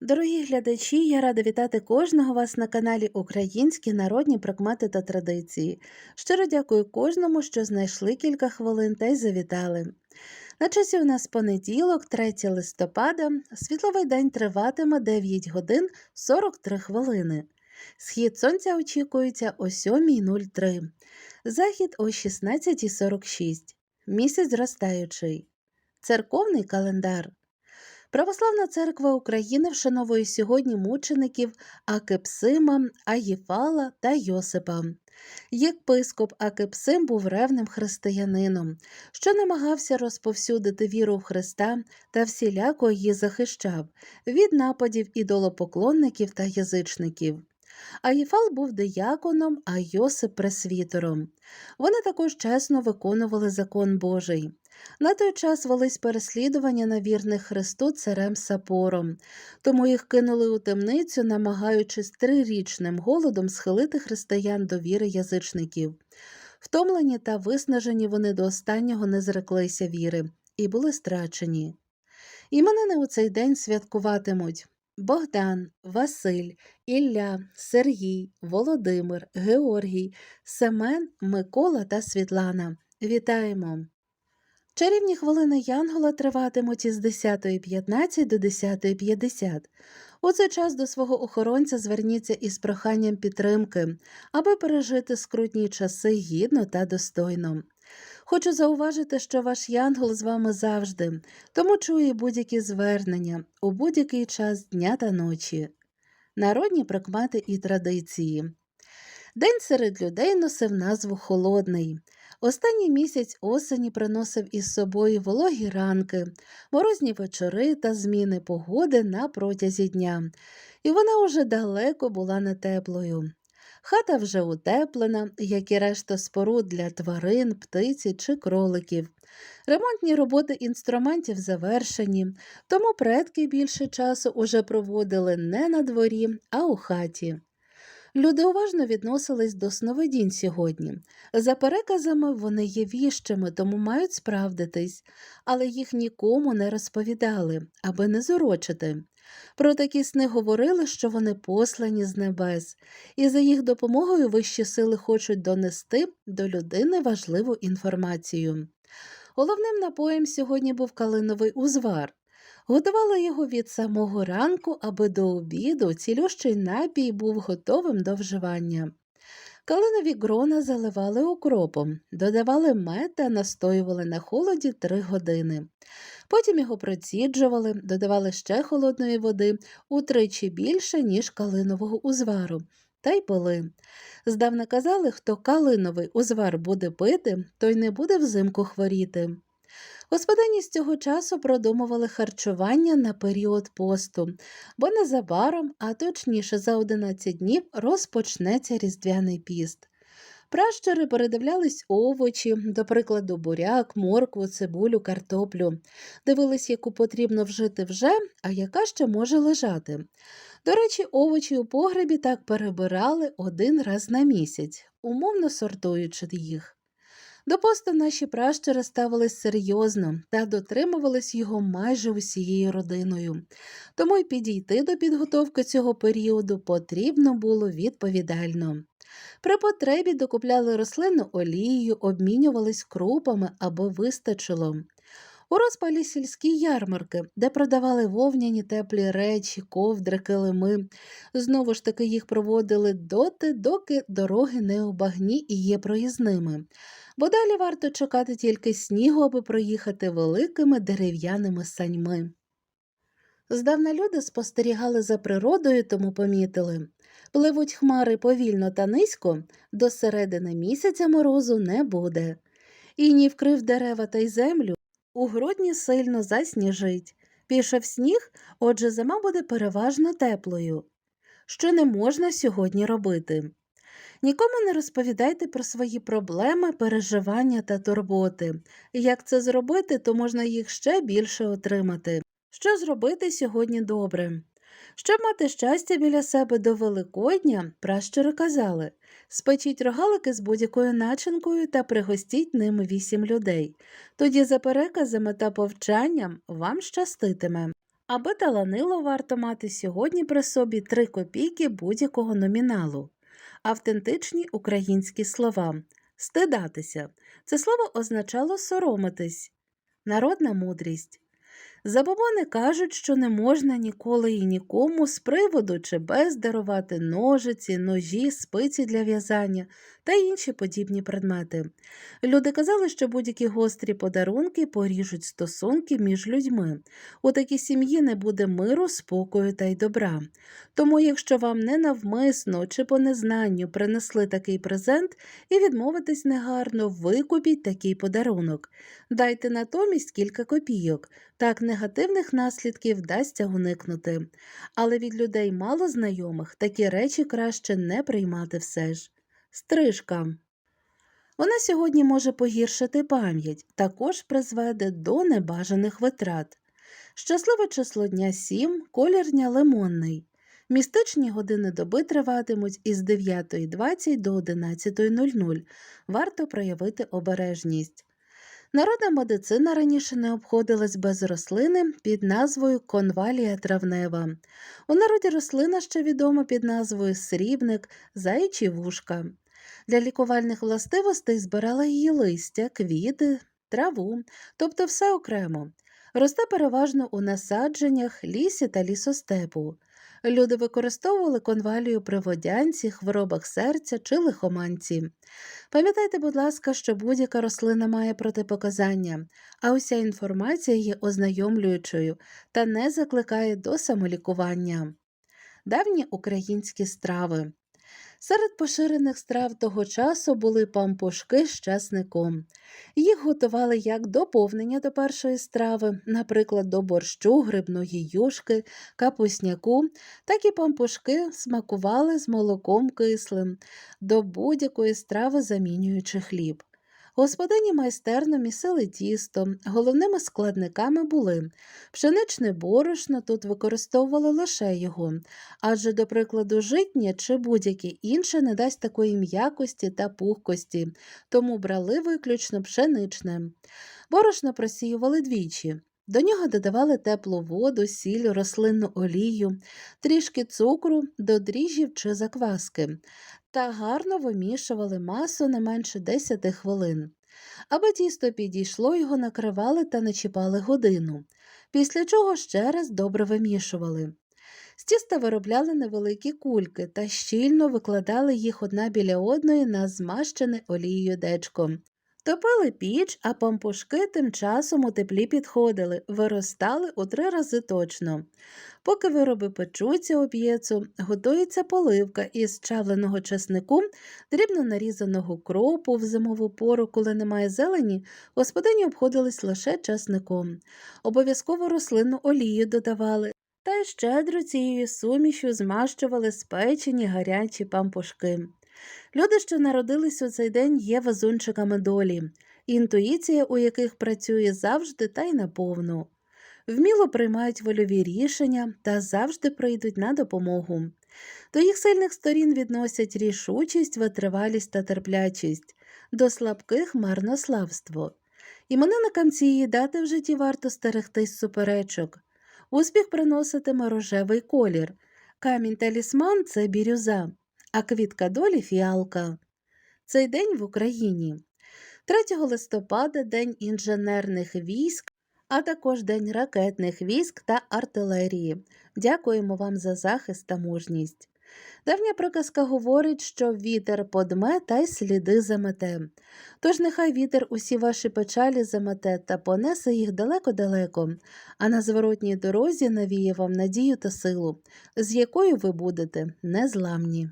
Дорогі глядачі, я рада вітати кожного вас на каналі Українські народні прикмети та традиції. Щиро дякую кожному, що знайшли кілька хвилин та й завітали. На часі у нас понеділок, 3 листопада, світловий день триватиме 9 годин 43 хвилини. Схід сонця очікується о 7.03, захід о 16.46, місяць зростаючий. Церковний календар. Православна церква України вшановує сьогодні мучеників Акепсима, Аїфала та Йосипа. Єпископ Акепсим був ревним християнином, що намагався розповсюдити віру в Христа та всіляко її захищав від нападів ідолопоклонників та язичників. Аїфал був дияконом, а Йосип пресвітером. Вони також чесно виконували закон Божий. На той час велись переслідування на вірних Христу царем Сапором, тому їх кинули у темницю, намагаючись трирічним голодом схилити християн до віри язичників. Втомлені та виснажені вони до останнього не зреклися віри і були страчені. Іменини у цей день святкуватимуть Богдан, Василь, Ілля, Сергій, Володимир, Георгій, Семен, Микола та Світлана. Вітаємо! Чарівні хвилини Янгола триватимуть із 10.15 до 10.50. У цей час до свого охоронця зверніться із проханням підтримки, аби пережити скрутні часи гідно та достойно. Хочу зауважити, що ваш янгол з вами завжди, тому чує будь-які звернення у будь-який час дня та ночі. Народні прикмети і традиції. День серед людей носив назву Холодний. Останній місяць осені приносив із собою вологі ранки, морозні вечори та зміни погоди на протязі дня, і вона уже далеко була не теплою. Хата вже утеплена, як і решта споруд для тварин, птиці чи кроликів. Ремонтні роботи інструментів завершені, тому предки більше часу уже проводили не на дворі, а у хаті. Люди уважно відносились до сновидінь сьогодні. За переказами вони є віщими, тому мають справдитись, але їх нікому не розповідали, аби не зурочити. Про такі сни говорили, що вони послані з небес, і за їх допомогою вищі сили хочуть донести до людини важливу інформацію. Головним напоєм сьогодні був калиновий узвар. Готували його від самого ранку, аби до обіду цілющий напій був готовим до вживання. Калинові грона заливали окропом, додавали мед та настоювали на холоді три години. Потім його проціджували, додавали ще холодної води утричі більше, ніж калинового узвару, та й пили. Здавна казали, хто калиновий узвар буде пити, той не буде взимку хворіти. Господині з цього часу продумували харчування на період посту, бо незабаром, а точніше за 11 днів, розпочнеться різдвяний піст. Пращури передивлялись овочі, до прикладу, буряк, моркву, цибулю, картоплю, дивились, яку потрібно вжити вже, а яка ще може лежати. До речі, овочі у погребі так перебирали один раз на місяць, умовно сортуючи їх. До посту наші пращури ставились серйозно та дотримувались його майже усією родиною, тому й підійти до підготовки цього періоду потрібно було відповідально. При потребі докупляли рослинну олію, обмінювались крупами, або вистачило. У розпалі сільські ярмарки, де продавали вовняні теплі речі, ковдри, килими. Знову ж таки їх проводили доти, доки дороги не у багні і є проїзними, бо далі варто чекати тільки снігу, аби проїхати великими дерев'яними саньми. Здавна люди спостерігали за природою, тому помітили. Пливуть хмари повільно та низько, до середини місяця морозу не буде. І ні вкрив дерева та й землю, у грудні сильно засніжить. Пішов сніг, отже, зима буде переважно теплою. Що не можна сьогодні робити? Нікому не розповідайте про свої проблеми, переживання та турботи. Як це зробити, то можна їх ще більше отримати. Що зробити сьогодні добре? Щоб мати щастя біля себе до Великодня, пращури казали спечіть рогалики з будь-якою начинкою та пригостіть ними вісім людей. Тоді за переказами та повчанням вам щаститиме. Аби таланило, варто мати сьогодні при собі 3 копійки будь-якого номіналу. Автентичні українські слова. Стидатися. Це слово означало соромитись. Народна мудрість. Забобони кажуть, що не можна ніколи і нікому з приводу чи без дарувати ножиці, ножі, спиці для в'язання та інші подібні предмети. Люди казали, що будь-які гострі подарунки поріжуть стосунки між людьми. У такій сім'ї не буде миру, спокою та й добра. Тому, якщо вам ненавмисно чи по незнанню принесли такий презент і відмовитись негарно, викупіть такий подарунок. Дайте натомість кілька копійок. Так негативних наслідків вдасться уникнути. Але від людей мало знайомих такі речі краще не приймати все ж. Стрижка. Вона сьогодні може погіршити пам'ять, також призведе до небажаних витрат. Щасливе число дня 7, колір дня лимонний. Містичні години доби триватимуть із 9.20 до 11.00. Варто проявити обережність. Народна медицина раніше не обходилась без рослини під назвою конвалія травнева. У народі рослина ще відома під назвою срібник, заячі вушка. Для лікувальних властивостей збирала її листя, квіти, траву, тобто все окремо. Росте переважно у насадженнях, лісі та лісостепу. Люди використовували конвалію при водянці, хворобах серця чи лихоманці. Пам'ятайте, будь ласка, що будь-яка рослина має протипоказання, а уся інформація є ознайомлюючою та не закликає до самолікування. Давні українські страви. Серед поширених страв того часу були пампушки з часником. Їх готували як доповнення до першої страви, наприклад, до борщу, грибної юшки, капусняку, так і пампушки смакували з молоком кислим, до будь-якої страви замінюючи хліб. Господині майстерно місили тісто, головними складниками були пшеничне борошно, тут використовували лише його, адже, до прикладу, житнє чи будь-яке інше не дасть такої м'якості та пухкості, тому брали виключно пшеничне. Борошно просіювали двічі. До нього додавали теплу воду, сіль, рослинну олію, трішки цукру до дріжджів чи закваски та гарно вимішували масу не менше 10 хвилин. Аби тісто підійшло, його накривали та начіпали годину, після чого ще раз добре вимішували. З тіста виробляли невеликі кульки та щільно викладали їх одна біля одної на змащене олією дечко. Топили піч, а пампушки тим часом у теплі підходили, виростали у три рази точно. Поки вироби печуться у п'єцу, готується поливка із чавленого чеснику, дрібно нарізаного кропу в зимову пору, коли немає зелені, господині обходились лише чесником. Обов'язково рослинну олію додавали. Та й щедро цією сумішю змащували спечені гарячі пампушки. Люди, що народились у цей день, є везунчиками долі, інтуїція, у яких працює завжди та й наповну. Вміло приймають вольові рішення та завжди прийдуть на допомогу. До їх сильних сторін відносять рішучість, витривалість та терплячість, до слабких марнославство. Іменинникам цієї дати в житті варто стерегтись суперечок. Успіх приноситиме рожевий колір. Камінь талісман це бірюза а квітка долі фіалка. Цей день в Україні. 3 листопада День інженерних військ, а також День ракетних військ та артилерії. Дякуємо вам за захист та мужність. Давня приказка говорить, що вітер подме та й сліди замете. Тож нехай вітер усі ваші печалі замете та понесе їх далеко-далеко, а на зворотній дорозі навіє вам надію та силу, з якою ви будете незламні.